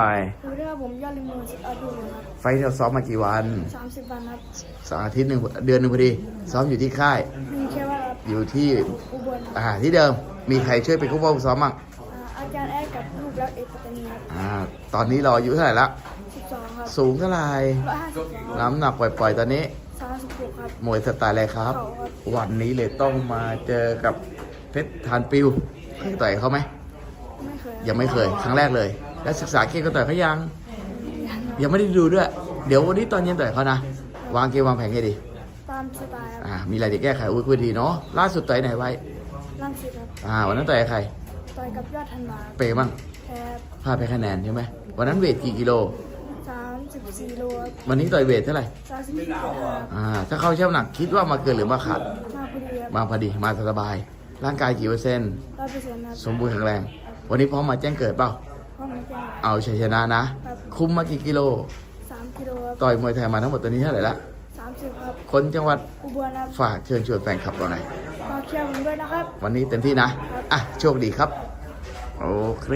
ไปสวัสดีครับผมยอดลิมูสิอาดูครับไฟท์เราซ้อมมากี่วันสามสิบวันครับสองอาทิตย์หนึ่งเดือนหนึ่งพอดี ซ้อมอยู่ที่ค่าย มีแค่ว่าครับอยู่ที่อุบลอ่าที่เดิม มีใครช่วยเป็นผู้ป้องซ้อมบ้างอ่าอาจารย์แอดกับลูกรักเอกปัตตานีครับอ่า ตอนนี้เราอายุเท่าไหร่ละสิบสองครับสูงเท่าไหร่ ร้อยห้าสิบสองน้ำหนักปล่อยๆ ตอนนี้ สามสิบหกครับมวยสไตล์อะไรครับ เขาครับวันนี้เลยต้องมาเจอกับเพชรทานปิวเคยต่อยเขาไหมไม่เคยยังไม่เคย ครั้งแรกเลย แล้วศึกษาเกมก็ต่อยเขายัง ยังไม่ได้ดูด้วย เดี๋ยววันนี้ตอนเย็นต่อยเขานะ วางเกมวางแผนให้ดีตามสไตล์ครับอ่ามีอะไรจะแก้ไขอุ้ยคุยดีเนาะ ล่าสุดต่อยไหนไว้ล่างสิบครับอ่า วันนั้นต่อยกับใคร ต่อยกับยอดธันวาเปย์มั่งแพ้พลาดไปคะแนนใช่ไหม วันนั้นเวทกี่กิโล สามสิบสี่โลครับวันนี้ต่อยเวทเท่าไหร่ สามสิบสี่ครับอ่า ถ้าเข้าช่ำหนักคิดว่ามาเกินหรือมาขาด มาพอดีครับมาพอดี มาสบาย ร่างกายกี่เปอร์เซ็นต์ ร้อยเปอร์เซ็นต์ครับ สมบูรณ์แข็งแรง วันนี้พร้อมมาแจ้งเกิดเปล่าห้องนี้ เป็นเอาชัยชนะนะคุมมากี่กิโล สามกิโลครับต่อยมวยไทยมาทั้งหมดตัวนี้เท่าไหร่ละ สามสิบครับคนจังหวัดอุบลครับฝากเชิญชวนแฟนคลับเราหน่อยมาเชียร์ผมด้วยนะครับ วันนี้เต็มที่นะ อะ โชคดีครับ โอเค